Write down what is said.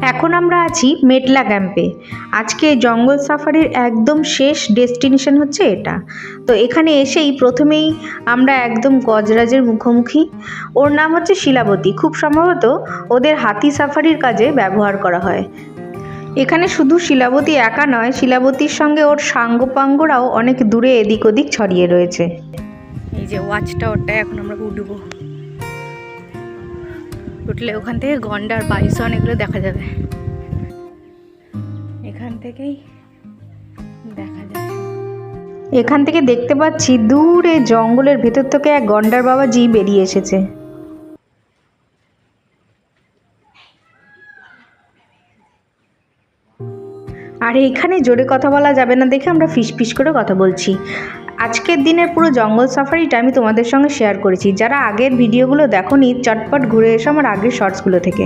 এখন আমরা আছি মেটলা ক্যাম্পে। আজকে জঙ্গল সাফারির একদম শেষ ডেস্টিনেশন হচ্ছে এটা। তো এখানে এসেই প্রথমেই আমরা একদম গজরাজের মুখোমুখি। ওর নাম হচ্ছে শিলাবতী। খুব সম্ভবত ওদের হাতি সাফারির কাজে ব্যবহার করা হয়। এখানে শুধু শিলাবতী একা নয়, শিলাবতীর সঙ্গে ওর সাঙ্গপাঙ্গরাও অনেক দূরে এদিক ওদিক ছড়িয়ে রয়েছে। এই যে ওয়াচ টাওয়ারটায় এখন আমরা উঠবো। উঠলে ওখান থেকে গন্ডার বাইসন এগুলো দেখা যাবে। এখান থেকেই দেখা যায় এখান থেকে দেখতে পাচ্ছি দূরে জঙ্গলের ভেতর থেকে এক গন্ডার বাবাজি বেরিয়ে এসেছে। আর এখানে জোরে কথা বলা যাবে না, দেখে আমরা ফিস ফিস করে কথা বলছি। আজকের দিনের পুরো জঙ্গল সাফারিটা আমি তোমাদের সঙ্গে শেয়ার করেছি। যারা আগের ভিডিওগুলো দেখো নি চটপট ঘুরে এসো আমার আগের শর্টসগুলো থেকে।